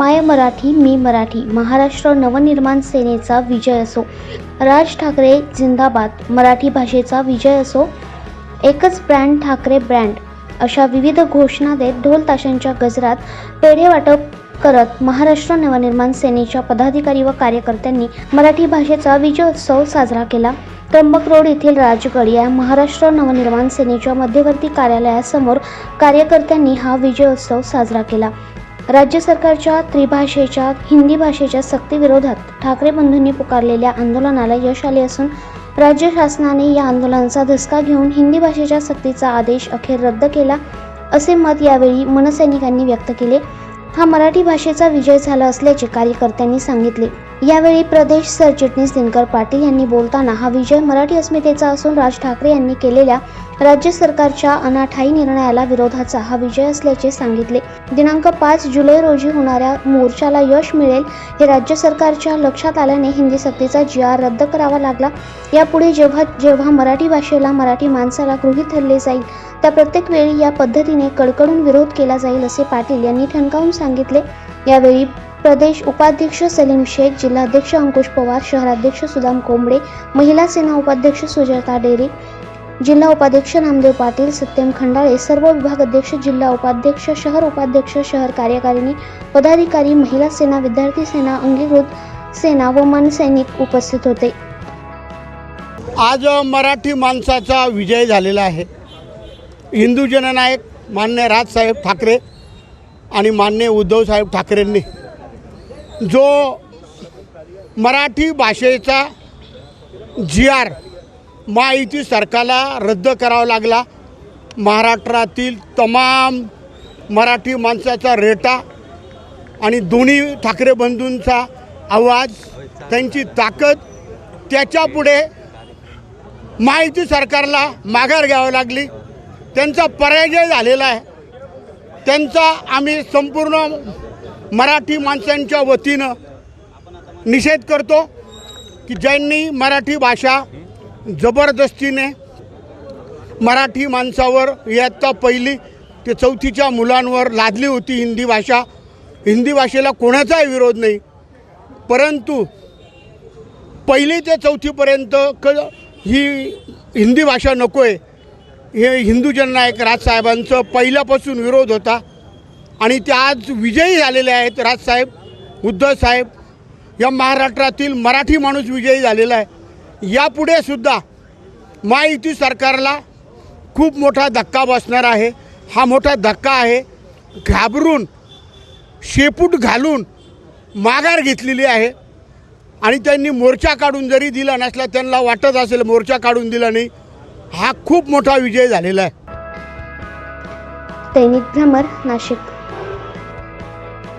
माय मराठी मी मराठी महाराष्ट्र नवनिर्माण सेनेचा विजय असो राज ठाकरे जिंदाबाद मराठी भाषेचा विजय असो एकच ब्रँड ठाकरे ब्रँड अशा विविध घोषणा देत ढोल ताशांच्या गजरात पेढे वाटप करत महाराष्ट्र नवनिर्माण सेनेच्या पदाधिकारी व कार्यकर्त्यांनी मराठी भाषेचा विजयोत्सव साजरा केला. त्र्यंबक रोड येथील राजगड या महाराष्ट्र नवनिर्माण सेनेच्या मध्यवर्ती कार्यालयासमोर कार्यकर्त्यांनी हा विजयोत्सव साजरा केला. राज्य सरकारच्या त्रिभाषेच्या हिंदी भाषेच्या सक्तीविरोधात ठाकरे बंधूंनी पुकारलेल्या आंदोलनाला यश आले असून राज्य शासनाने या आंदोलनाचा धसका घेऊन हिंदी भाषेच्या सक्तीचा आदेश अखेर रद्द केला असे मत यावेळी मनसैनिकांनी व्यक्त केले. हा मराठी भाषेचा विजय झाला असल्याचे कार्यकर्त्यांनी सांगितले. यावेळी प्रदेश सरचिटणीस दिनकर पाटील यांनी बोलताना हा विजय मराठी अस्मितेचा असून राज ठाकरे यांनी केलेल्या राज्य सरकारच्या अनाठाई निर्णयाला विरोधाचा हा विजय असल्याचे सांगितले. दिनांक पाच जुलै रोजी होणाऱ्या मोर्चाला यश मिळेल हे राज्य सरकारच्या लक्षात आल्याने हिंदी सक्तीचा जी आर रद्द करावा लागला. यापुढे जेव्हा जेव्हा मराठी भाषेला मराठी माणसाला गृहीत धरले जाईल त्या प्रत्येक वेळी या पद्धतीने कडकडून विरोध केला जाईल असे पाटील यांनी ठणकावून सांगितले. यावेळी प्रदेश उपाध्यक्ष सलीम शेख जिल्हाध्यक्ष अंकुश पवार शहराध्यक्ष सुदाम कोंबडे महिला सेना उपाध्यक्ष सुजाता डेरे जिल्हा उपाध्यक्ष नामदेव पाटील सत्यम खंडाळे सर्व विभाग अध्यक्ष जिल्हा उपाध्यक्ष शहर उपाध्यक्ष शहर कार्यकारिणी पदाधिकारी महिला सेना विद्यार्थी सेना अंगीकृत सेना व मनसैनिक उपस्थित होते. आज मराठी माणसाचा विजय झालेला आहे. हिंदू जननायक मान्य राजसाहेब ठाकरे आणि मान्य उद्धवसाहेब ठाकरेंनी. जो मराठी भाषेचा जी आर महायुती सरकारला रद्द करावा लागला महाराष्ट्रातील तमाम मराठी माणसाचा रेटा आणि दोन्ही ठाकरे बंधूंचा आवाज त्यांची ताकद त्याच्यापुढे माहिती सरकारला माघार घ्यावी लागली. त्यांचा पराजय झालेला आहे. त्यांचा आम्ही संपूर्ण मराठी माणसांच्या वतीनं निषेध करतो की ज्यांनी मराठी भाषा जबरदस्तीने मराठी माणसावर इयत्ता पहिली ते चौथीच्या मुलांवर लादली होती हिंदी भाषा. हिंदी भाषेला कोणाचाही विरोध नाही. परंतु पहिली ते चौथीपर्यंत क ही हिंदी भाषा नको आहे हे हिंदू जननायक राजसाहेबांचं पहिल्यापासून विरोध होता. आणि ते आज विजयी झालेले आहेत राजसाहेब उद्धवसाहेब या महाराष्ट्रातील मराठी माणूस विजयी झालेला आहे. यापुढे सुद्धा महायुती सरकारला खूप मोठा धक्का बसणार आहे. हा मोठा धक्का आहे. घाबरून शेपूट घालून माघार घेतलेली आहे. आणि त्यांनी मोर्चा काढून जरी दिला नसला त्यांना वाटत असेल मोर्चा काढून दिला नाही. हा खूप मोठा विजय झालेला आहे. दैनिक भ्रमर नाशिक.